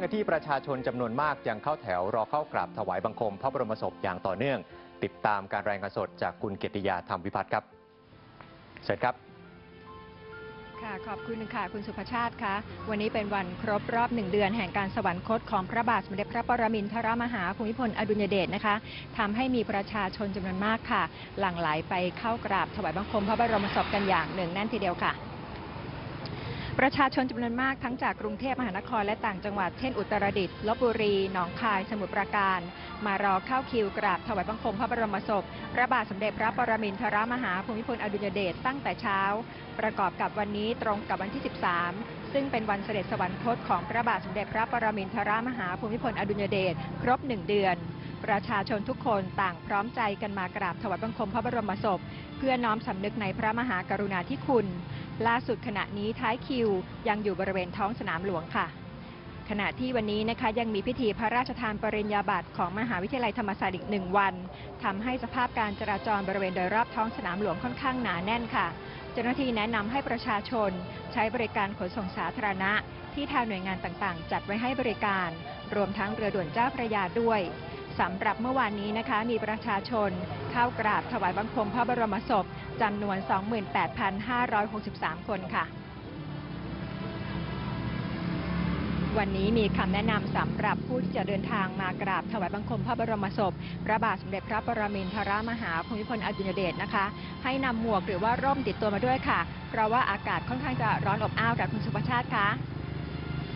ที่ประชาชนจำนวนมากยังเข้าแถวรอเข้ากราบถวายบังคม พระบรมศพอย่างต่อเนื่อง ติดตามการรายงานสดจากคุณเกติยาธรรมวิพัฒน์ครับเชิญครับค่ะขอบคุณค่ะคุณสุภชาติคะวันนี้เป็นวันครบรอบหนึ่งเดือนแห่งการสวรรคตของพระบาทสมเด็จพระปรมินทรมหาภูมิพลอดุลยเดชนะคะทำให้มีประชาชนจำนวนมากค่ะ หลั่งไหลไปเข้ากราบถวายบังคมพระบรมศพกันอย่างหนึ่งแน่นทีเดียวค่ะ ประชาชนจำนวนมากทั้งจากกรุงเทพมหานครและต่างจังหวัดเช่นอุตรดิตถ์ลบบุรี หนองคาย สมุทรปราการ มารอเข้าคิวกราบถวายบังคมพระบรมศพ พระบาทสมเด็จพระปรมินทรมหาภูมิพลอดุลยเดชตั้งแต่เช้า ประกอบกับวันนี้ตรงกับวันที่ 13 ซึ่งเป็นวันเสด็จสวรรคตของพระบาทสมเด็จพระปรมินทรมหาภูมิพลอดุลยเดชครบหนึ่งเดือนประชาชนทุกคนต่างพร้อมใจกันมากราบถวายบังคมพระบรมศพ เพื่อน้อมสำนึกในพระมหากรุณาธิคุณ ล่าสุดขณะนี้ท้ายคิวยังอยู่บริเวณท้องสนามหลวงค่ะ ขณะที่วันนี้นะคะยังมีพิธีพระราชทานปริญญาบัตรของมหาวิทยาลัยธรรมศาสตร์อีกหนึ่งวันทำให้สภาพการจราจรบริเวณโดยรอบท้องสนามหลวงค่อนข้างหนาแน่นค่ะ เจ้าหน้าที่แนะนำให้ประชาชน ใช้บริการขนส่งสาธารณะ ที่ทางหน่วยงานต่างๆ จัดไว้ให้บริการ รวมทั้งเรือด่วนเจ้าพระยาด้วย สำหรับเมื่อวานนี้นะคะ มีประชาชนเข้ากราบถวายบังคมพระบรมศพจำนวน 28,563 คนค่ะ วันนี้มีคำแนะนำสำหรับผู้ที่จะเดินทางมากราบถวายบังคมพระบรมศพพระบาทสมเด็จพระปรมินทรมหาภูมิพลอดุลยเดชนะคะ ให้นำหมวกหรือว่าร่มติดตัวมาด้วยค่ะ เพราะว่าอากาศค่อนข้างจะร้อนอบอ้าวค่ะคุณสุภชาติคะ